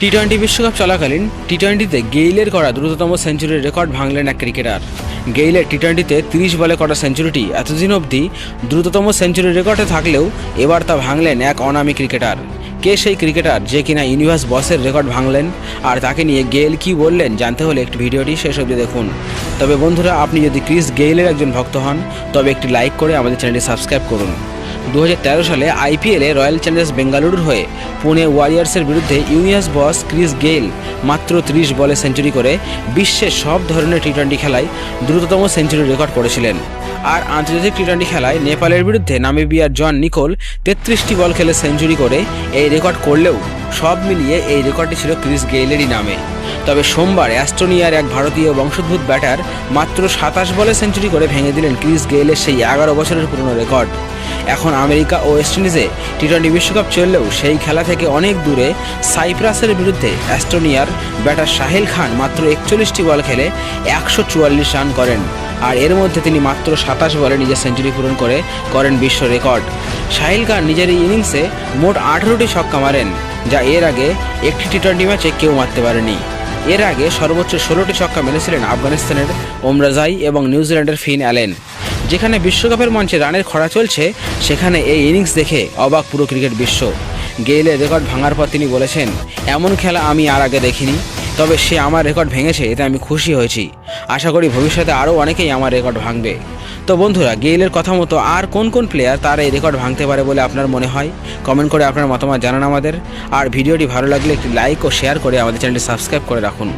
টি twenty বিশ্বকাপ চলাকালীন টি টোয়েন্টিতে গেইলের করা দ্রুততম সেঞ্চুরির রেকর্ড ভাঙলেন এক ক্রিকেটার। গেইলের টি টোয়েন্টিতে তিরিশ বলে করা সেঞ্চুরিটি এতদিন অবধি দ্রুততম সেঞ্চুরির রেকর্ডে থাকলেও এবার তা ভাঙলেন এক অনামী ক্রিকেটার। কে সেই ক্রিকেটার যে কিনা ইউনিভার্স বসের রেকর্ড ভাঙলেন? আর তাকে নিয়ে গেইল কি বললেন? জানতে হলে একটি ভিডিওটি শেষ অবধি দেখুন। তবে বন্ধুরা, আপনি যদি ক্রিস গেইলের একজন ভক্ত হন, তবে একটি লাইক করে আমাদের চ্যানেলটি সাবস্ক্রাইব করুন। দু হাজার তেরো সালে আইপিএলে রয়্যাল চ্যালেঞ্জার্স বেঙ্গালুরুর হয়ে পুনে ওয়ারিয়ার্সের বিরুদ্ধে ইউনিয়াস বস ক্রিস গেইল মাত্র ত্রিশ বলে সেঞ্চুরি করে বিশ্বের সব ধরনের টি টোয়েন্টি খেলায় দ্রুততম সেঞ্চুরি রেকর্ড করেছিলেন। আর আন্তর্জাতিক টি টোয়েন্টি খেলায় নেপালের বিরুদ্ধে নামিবিয়ার জন নিকোল তেত্রিশটি বল খেলে সেঞ্চুরি করে এই রেকর্ড করলেও সব মিলিয়ে এই রেকর্ডটি ছিল ক্রিস গেইলেরই নামে। তবে সোমবার অ্যাস্টোনিয়ার এক ভারতীয় বংশোদ্ভূত ব্যাটার মাত্র সাতাশ বলে সেঞ্চুরি করে ভেঙে দিলেন ক্রিস গেইলের সেই এগারো বছরের পুরনো রেকর্ড। এখন আমেরিকা ও ওয়েস্ট ইন্ডিজে টি টোয়েন্টি বিশ্বকাপ চললেও সেই খেলা থেকে অনেক দূরে সাইপ্রাসের বিরুদ্ধে অ্যাস্টোনিয়ার ব্যাটার সাহেল খান মাত্র একচল্লিশটি বল খেলে একশো চুয়াল্লিশ রান করেন। আর এর মধ্যে তিনি মাত্র সাতাশ বলে নিজের সেঞ্চুরি পূরণ করে করেন বিশ্ব রেকর্ড। সাহিল খান নিজের এই ইনিংসে মোট আঠেরোটি ছক্কা মারেন। যা এর আগে একটি টি টোয়েন্টি ম্যাচে কেউ মারতে পারেনি। এর আগে সর্বোচ্চ ষোলোটি ছক্কা মেরেছিলেন আফগানিস্তানের ওমরাজাই এবং নিউজিল্যান্ডের ফিন অ্যালেন। যেখানে বিশ্বকাপের মঞ্চে রানের খরা চলছে, সেখানে এই ইনিংস দেখে অবাক পুরো ক্রিকেট বিশ্ব। গেইলের রেকর্ড ভাঙার পর তিনি বলেছেন, এমন খেলা আমি আর আগে দেখিনি, তবে সে আমার রেকর্ড ভেঙেছে, এতে আমি খুশি হয়েছি। আশা করি ভবিষ্যতে আরও অনেকেই আমার রেকর্ড ভাঙবে। তো বন্ধুরা, গেইলের কথা মতো আর কোন কোন প্লেয়ার তার এই রেকর্ড ভাঙতে পারে বলে আপনার মনে হয়? কমেন্ট করে আপনার মতামত জানান আমাদের। আর ভিডিওটি ভালো লাগলে একটি লাইক ও শেয়ার করে আমাদের চ্যানেলটি সাবস্ক্রাইব করে রাখুন।